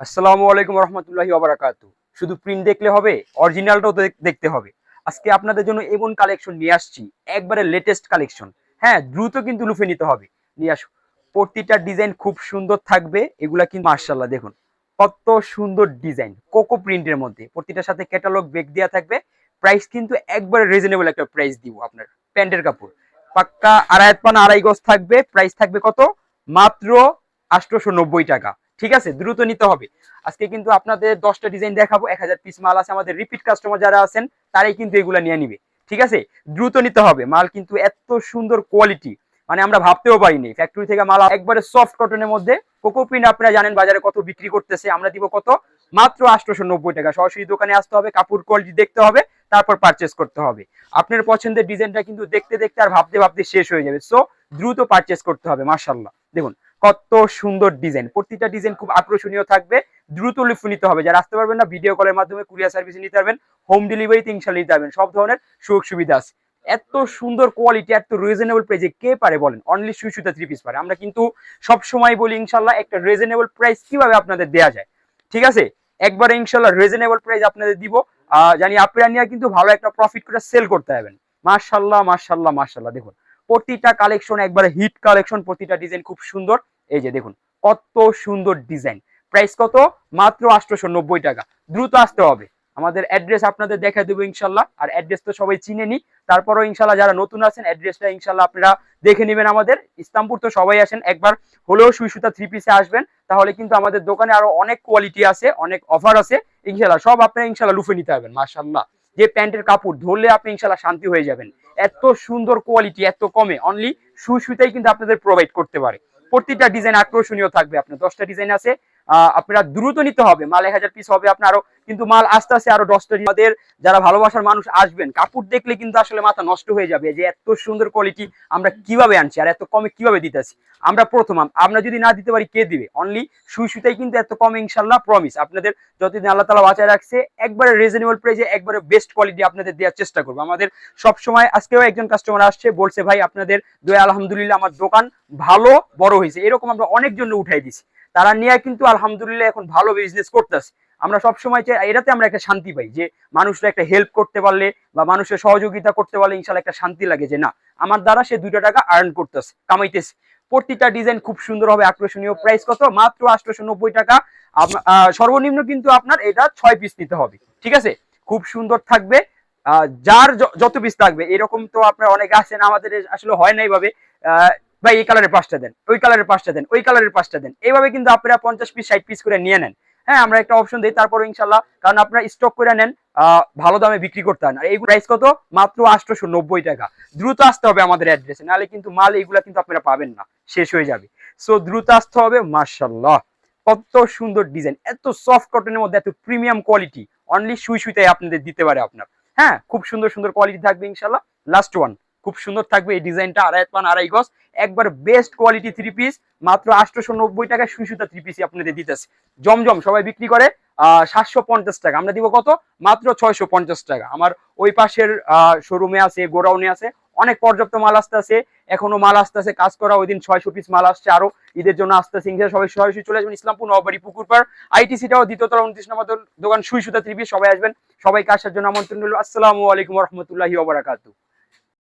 আসসালামু আলাইকুম রহমতুল্লাহি ওবারাকাতু শুধু প্রিন্ট দেখলে হবে অরিজিনালটাও দেখতে হবে। আজকে আপনাদের জন্য এমন কালেকশন নিয়ে আসছি, একবারে লেটেস্ট কালেকশন হ্যাঁ দ্রুত কিন্তু লুফে নিতে হবে। নিয়ে আসো। প্রতিটা ডিজাইন খুব সুন্দর থাকবে, এগুলা কিন্তু মার্শাল্লাহ দেখুন। কত সুন্দর ডিজাইন কোকো প্রিন্টের মধ্যে। প্রতিটার সাথে ক্যাটালগ বেগ দেওয়া থাকবে। প্রাইস কিন্তু একবারে রিজনেবল একটা প্রাইস দিব আপনার প্যান্টের কাপড়। পাক্কা আড়াই পান আড়াই গজ থাকবে প্রাইস থাকবে কত? মাত্র আটশোশো টাকা। ঠিক আছে? দ্রুত নিতে হবে। আজকে কিন্তু আপনাদের দশটা ডিজাইন দেখাবো, এক হাজার পিস মাল আছে। আমাদের রিপিট কাস্টমার যারা আছেন, তারাই কিন্তু এগুলা নিয়ে নিবে। ঠিক আছে? দ্রুত নিতে হবে। মাল কিন্তু এত সুন্দর কোয়ালিটি মানে আমরা ভাবতেও পারিনি। ফ্যাক্টরি থেকে মাল একবারে সফট কটনের মধ্যে। কোকো প্রিন্ট আপনারা জানেন বাজারে কত বিক্রি করতেছে। আমরা দিব কত? মাত্র আটশোশো নব্বই টাকা। সরাসরি দোকানে আসতে হবে, কাপড় কোয়ালিটি দেখতে হবে, তারপর পারচেস করতে হবে। আপনার পছন্দের ডিজাইনটা কিন্তু দেখতে দেখতে আর ভাবতে ভাবতে শেষ হয়ে যাবে। সো দ্রুত পারচেস করতে হবে মার্শাল্লাহ দেখুন কত সুন্দর ডিজাইন। প্রতিটা ডিজাইন খুব আকর্ষণীয় থাকবে। দ্রুত লিফট নিতে হবে। যারা আসতে পারবেন না ভিডিও কলের মাধ্যমে কুরিয়ার সার্ভিস নিতে পারবেন হোম ডেলিভারিতে ইনশাল্লাহ নিতে পারবেন। সব ধরনের সুযোগ সুবিধা আছে। এত সুন্দর কোয়ালিটি এত রিজনেবল প্রাইসে কে পারে বলেন? অনলি সুই সুতা থ্রি পিস পারে। আমরা কিন্তু সব সময় বলি ইনশাল্লাহ একটা রিজনেবল প্রাইস কীভাবে আপনাদের দেয়া যায়? ঠিক আছে? একবারে ইনশাল্লাহ রিজনেবল প্রাইস আপনাদের দিব। জানি আপনারা নিয়ে কিন্তু ভালো একটা প্রফিট করে সেল করতে পারবেন। মার্শাল্লাহ মার্শাল্লাহ মার্শাল্লাহ দেখুন। প্রতিটা কালেকশন একবারে হিট কালেকশন প্রতিটা ডিজাইন খুব সুন্দর। এই যে দেখুন, কত সুন্দর ডিজাইন প্রাইস কত? মাত্র আটশোশো নব্বই টাকা। দ্রুত আসতে হবে। আমাদের অ্যাড্রেস আপনাদের দেখা দেবো ইনশাল্লাহ। আর অ্যাড্রেস তো সবাই চিনে নি। তারপরও ইনশাল্লাহ যারা নতুন আছেন অ্যাড্রেসটা ইনশাল্লাহ আপনারা দেখে নেবেন আমাদের। ইসলামপুর তো সবাই আসেন। একবার হলেও সুই সুতা থ্রি পিসে আসবেন। তাহলে কিন্তু আমাদের দোকানে আরও অনেক কোয়ালিটি আছে, অনেক অফার আছে। ইনশাল্লাহ সব আপনারা ইনশাল্লাহ লুফে নিতে পারবেন মার্শাল্লাহ যে প্যান্টের কাপড় ধরলে আপনি ইনশাল্লাহ শান্তি হয়ে যাবেন। এত সুন্দর কোয়ালিটি এত কমে। অনলি সুই কিন্তু আপনাদের প্রোভাইড করতে পারে। প্রতিটা ডিজাইন আকর্ষণীয় থাকবে। আপনার দশটা ডিজাইন আছে আপনারা দ্রুত নিতে হবে। মাল এক হাজার পিস হবে আপনার আরও কিন্তু মাল আস্তে আস্তে আরও দশটা আমাদের যারা ভালোবাসার মানুষ আসবেন, কাপড় দেখলে কিন্তু আসলে মাথা নষ্ট হয়ে যাবে যে এত সুন্দর কোয়ালিটি আমরা কীভাবে আনছি আর এত কমে কীভাবে দিতেছি আমরা প্রথম, আমরা যদি না দিতে পারি, কে দিবে? অনলি সুই সুতাই কিন্তু এত কমে ইনশাল্লাহ প্রমিস আপনাদের যতদিন আল্লাহ তালা বাঁচায় রাখছে, একবারে রিজনেবল প্রাইসে একবারে বেস্ট কোয়ালিটি আপনাদের দেওয়ার চেষ্টা করব। আমাদের সব সময় আজকেও একজন কাস্টমার আসছে, বলছে, ভাই, আপনাদের দয়া আলহামদুলিল্লাহ, আমার দোকান ভালো, বড় হয়েছে। এরকম আমরা অনেক জন্য উঠাই দিছি। তারা নিয়ে কিন্তু আলহামদুলিল্লাহ এখন ভালো বিজনেস করতেছে। আমরা সবসময় চাই, এটাতে আমরা একটা শান্তি পাই যে মানুষরা একটা হেল্প করতে পারলে বা মানুষের সহযোগিতা করতে পারলে ইনশাল্লাহ একটা শান্তি লাগে যে না, আমার দ্বারা সে দুইটা টাকা আর্ন করতেছে, কামাইতেছে। প্রতিটা ডিজাইন খুব সুন্দর হবে, আকর্ষণীয় প্রাইস কত? মাত্র আটশোশো নব্বই টাকা সর্বনিম্ন কিন্তু আপনার এটা ছয় পিস নিতে হবে, ঠিক আছে? খুব সুন্দর থাকবে। যার যত পিস থাকবে এরকম তো আপনার অনেক আছেন, আমাদের আসলে হয় না এইভাবে। ভাই, এই কালারের পাঁচটা দেন, ওই কালারের পাঁচটা দেন, ওই কালারের পাঁচটা দেন। এইভাবে কিন্তু আপনারা পঞ্চাশ পিস ষাট পিস করে নিয়ে নেন। হ্যাঁ আমরা একটা অপশন দিই তারপরে ইনশাল্লাহ কারণ আপনারা স্টক করে নেন ভালো দামে বিক্রি করতে হয় আর এই প্রাইস কত? মাত্র আটশোশো নব্বই টাকা। দ্রুত আসতে হবে আমাদের অ্যাড্রেসে নাহলে কিন্তু মাল এইগুলা কিন্তু আপনারা পাবেন না, শেষ হয়ে যাবে। সো দ্রুত আসতে হবে মার্শাল্লাহ কত সুন্দর ডিজাইন এত সফট কটনের মধ্যে, এত প্রিমিয়াম কোয়ালিটি অনলি সুই সুইতে আপনাদের দিতে পারে আপনার। হ্যাঁ খুব সুন্দর সুন্দর কোয়ালিটি থাকবে ইনশাল্লাহ লাস্ট ওয়ান খুব সুন্দর থাকবে এই ডিজাইনটা, আড়াই পান, আড়াই গজ। একবার বেস্ট কোয়ালিটি থ্রি পিস মাত্র আটশোশো নব্বই টাকায় সুই সুতা থ্রি পিসই আপনাদের দিতেছে। জমজম, সবাই বিক্রি করে সাতশো পঞ্চাশ টাকা। আমরা দিব কত? মাত্র ছয়শো পঞ্চাশ টাকা। আমার ওই পাশের শোরুমে আছে, গোডাউনে আছে, অনেক পর্যাপ্ত মাল আসতে আছে এখনও মাল আসতে আছে কাজ করা ওই দিন ছয়শো পিস মাল আসছে, আরও ঈদের জন্য আসতে ইনশাল্লাহ সবাই সরাসরি চলে আসবেন, ইসলামপুর নবাবাড়ি পুকুরপাড়, আইটিসিটাও দ্বিতীয়তলা উনত্রিশ নম্বর দোকান সুই সুতা থ্রি পিস সবাই আসবেন, সবাইকে আসার জন্য আমন্ত্রণ রইল। আসসালামু আলাইকুম রহমতুল্লাহি ওবরাকাতু